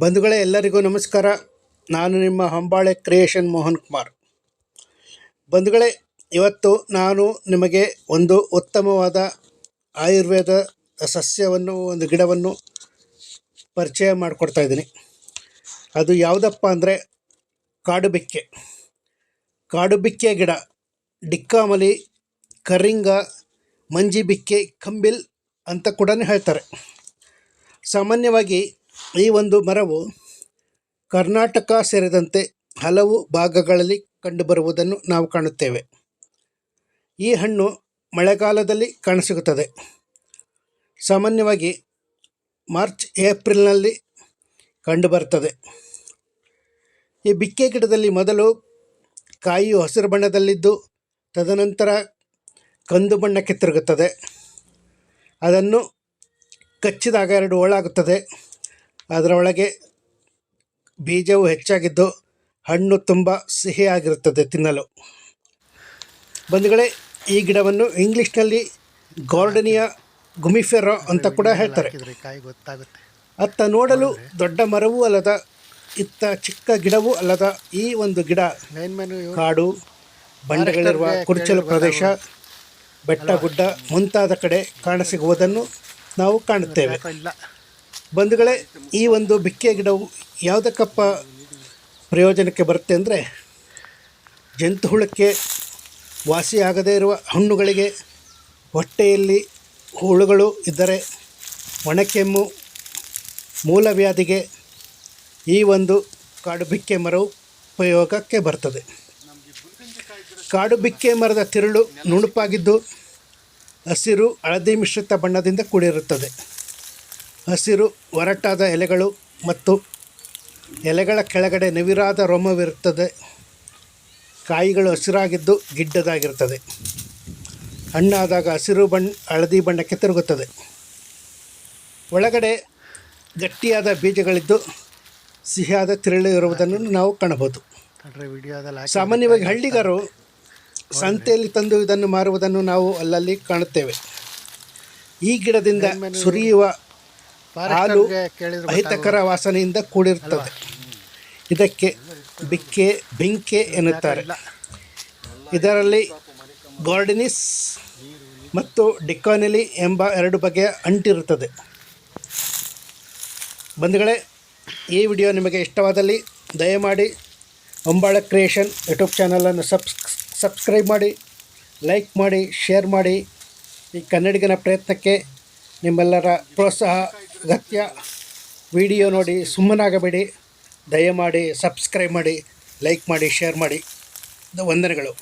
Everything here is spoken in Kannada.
ಬಂಧುಗಳೇ, ಎಲ್ಲರಿಗೂ ನಮಸ್ಕಾರ. ನಾನು ನಿಮ್ಮ ಹಂಬಾಳೆ ಕ್ರಿಯೇಷನ್ ಮೋಹನ್ ಕುಮಾರ್. ಬಂಧುಗಳೇ, ಇವತ್ತು ನಾನು ನಿಮಗೆ ಒಂದು ಉತ್ತಮವಾದ ಆಯುರ್ವೇದ ಸಸ್ಯವನ್ನು, ಒಂದು ಗಿಡವನ್ನು ಪರಿಚಯ ಮಾಡಿಕೊಡ್ತಾ ಇದ್ದೀನಿ. ಅದು ಯಾವುದಪ್ಪ ಅಂದರೆ, ಕಾಡುಬಿಕ್ಕೆ. ಕಾಡುಬಿಕ್ಕೆ ಗಿಡ, ಡಿಕ್ಕಾಮಲಿ, ಕರಿಂಗ, ಮಂಜಿಬಿಕ್ಕೆ, ಕಂಬಿಲ್ ಅಂತ ಕೂಡ ಹೇಳ್ತಾರೆ. ಸಾಮಾನ್ಯವಾಗಿ ಈ ಒಂದು ಮರವು ಕರ್ನಾಟಕ ಸೇರಿದಂತೆ ಹಲವು ಭಾಗಗಳಲ್ಲಿ ಕಂಡುಬರುವುದನ್ನು ನಾವು ಕಾಣುತ್ತೇವೆ. ಈ ಹಣ್ಣು ಮಳೆಗಾಲದಲ್ಲಿ ಕಾಣಸಿಗುತ್ತದೆ. ಸಾಮಾನ್ಯವಾಗಿ ಮಾರ್ಚ್, ಏಪ್ರಿಲ್ನಲ್ಲಿ ಕಂಡುಬರುತ್ತದೆ. ಈ ಬಿಕ್ಕೆ ಗಿಡದಲ್ಲಿ ಮೊದಲು ಕಾಯಿಯು ಹಸಿರು ಬಣ್ಣದಲ್ಲಿದ್ದು, ತದನಂತರ ಕಂದು ಬಣ್ಣಕ್ಕೆ ತಿರುಗುತ್ತದೆ. ಅದನ್ನು ಕಚ್ಚಿದಾಗ ಎರಡು ಹೋಳಾಗುತ್ತದೆ. ಅದರ ಒಳಗೆ ಬೀಜವು ಹೆಚ್ಚಾಗಿದ್ದು ಹಣ್ಣು ತುಂಬ ಸಿಹಿಯಾಗಿರುತ್ತದೆ, ತಿನ್ನಲು. ಬಂಧುಗಳೇ, ಈ ಗಿಡವನ್ನು ಇಂಗ್ಲೀಷ್ನಲ್ಲಿ ಗಾರ್ಡನಿಯ ಗುಮಿಫೆರಾ ಅಂತ ಕೂಡ ಹೇಳ್ತಾರೆ. ಅತ್ತ ನೋಡಲು ದೊಡ್ಡ ಮರವೂ ಅಲ್ಲದ, ಇತ್ತ ಚಿಕ್ಕ ಗಿಡವೂ ಅಲ್ಲದ ಈ ಒಂದು ಗಿಡ, ಕಾಡು, ಬಂಡೆಗಳಿರುವ ಕುರ್ಚಲು ಪ್ರದೇಶ, ಬೆಟ್ಟ ಗುಡ್ಡ ಮುಂತಾದ ಕಡೆ ಕಾಣಸಿಗುವುದನ್ನು ನಾವು ಕಾಣುತ್ತೇವೆ. ಬಂಧುಗಳೇ, ಈ ಒಂದು ಬಿಕ್ಕೆ ಗಿಡವು ಯಾವುದಕ್ಕಪ್ಪ ಪ್ರಯೋಜನಕ್ಕೆ ಬರುತ್ತೆ ಅಂದರೆ ಜಂತು ಹುಳಕ್ಕೆ ವಾಸಿಯಾಗದೇ ಇರುವ ಹಣ್ಣುಗಳಿಗೆ ಹೊಟ್ಟೆಯಲ್ಲಿ ಹುಳುಗಳು ಇದ್ದರೆ ಒಣಕೆಮ್ಮು, ಮೂಲವ್ಯಾಧಿಗೆ ಈ ಒಂದು ಕಾಡು ಬಿಕ್ಕೆ ಮರವು ಉಪಯೋಗಕ್ಕೆ ಬರ್ತದೆ. ಕಾಡು ಬಿಕ್ಕೆ ಮರದ ತಿರುಳು ನುಣುಪಾಗಿದ್ದು ಹಸಿರು, ಹಳದಿ ಮಿಶ್ರಿತ ಬಣ್ಣದಿಂದ ಕೂಡಿರುತ್ತದೆ. ಹಸಿರು ಒರಟಾದ ಎಲೆಗಳು ಮತ್ತು ಎಲೆಗಳ ಕೆಳಗಡೆ ನವಿರಾದ ರೋಮವಿರುತ್ತದೆ. ಕಾಯಿಗಳು ಹಸಿರಾಗಿದ್ದು ಗಿಡ್ಡದಾಗಿರುತ್ತದೆ. ಹಣ್ಣಾದಾಗ ಹಸಿರು ಬಣ್ಣ ಹಳದಿ ಬಣ್ಣಕ್ಕೆ ತಿರುಗುತ್ತದೆ. ಒಳಗಡೆ ಗಟ್ಟಿಯಾದ ಬೀಜಗಳಿದ್ದು ಸಿಹಿಯಾದ ತಿರುಳು ಇರುವುದನ್ನು ನಾವು ಕಾಣಬಹುದು. ಸಾಮಾನ್ಯವಾಗಿ ಹಳ್ಳಿಗರು ಸಂತೆಯಲ್ಲಿ ತಂದು ಇದನ್ನು ಮಾರುವುದನ್ನು ನಾವು ಅಲ್ಲಲ್ಲಿ ಕಾಣುತ್ತೇವೆ. ಈ ಗಿಡದಿಂದ ಸುರಿಯುವ ಹಾಲು ಅಹಿತಕರ ವಾಸನೆಯಿಂದ ಕೂಡಿರುತ್ತದೆ ಇದಕ್ಕೆ ಬಿಕ್ಕೆ ಬೆಂಕೆ ಎನ್ನುತ್ತಾರೆ. ಇದರಲ್ಲಿ ಗಾರ್ಡಿನಿಸ್ ಮತ್ತು ಡಿಕಾನಿಲಿ ಎಂಬ ಎರಡು ಬಗೆಯ ಅಂಟಿರುತ್ತದೆ. ಬಂಧುಗಳೇ ಈ ವಿಡಿಯೋ ನಿಮಗೆ ಇಷ್ಟವಾದಲ್ಲಿ ದಯಮಾಡಿ ಅಂಬಾಳ ಕ್ರಿಯೇಷನ್ ಯೂಟ್ಯೂಬ್ ಚಾನಲನ್ನು ಸಬ್ಸ್ ಸಬ್ಸ್ಕ್ರೈಬ್ ಮಾಡಿ ಲೈಕ್ ಮಾಡಿ ಶೇರ್ ಮಾಡಿ. ಈ ಕನ್ನಡಿಗನ ಪ್ರಯತ್ನಕ್ಕೆ ನಿಮ್ಮೆಲ್ಲರ ಪ್ರೋತ್ಸಾಹ ಅಗತ್ಯ. ವಿಡಿಯೋ ನೋಡಿ ಸುಮ್ಮನಾಗಬೇಡಿ. ದಯಮಾಡಿ ಸಬ್ಸ್ಕ್ರೈಬ್ ಮಾಡಿ ಲೈಕ್ ಮಾಡಿ ಶೇರ್ ಮಾಡಿ. ವಂದನೆಗಳು.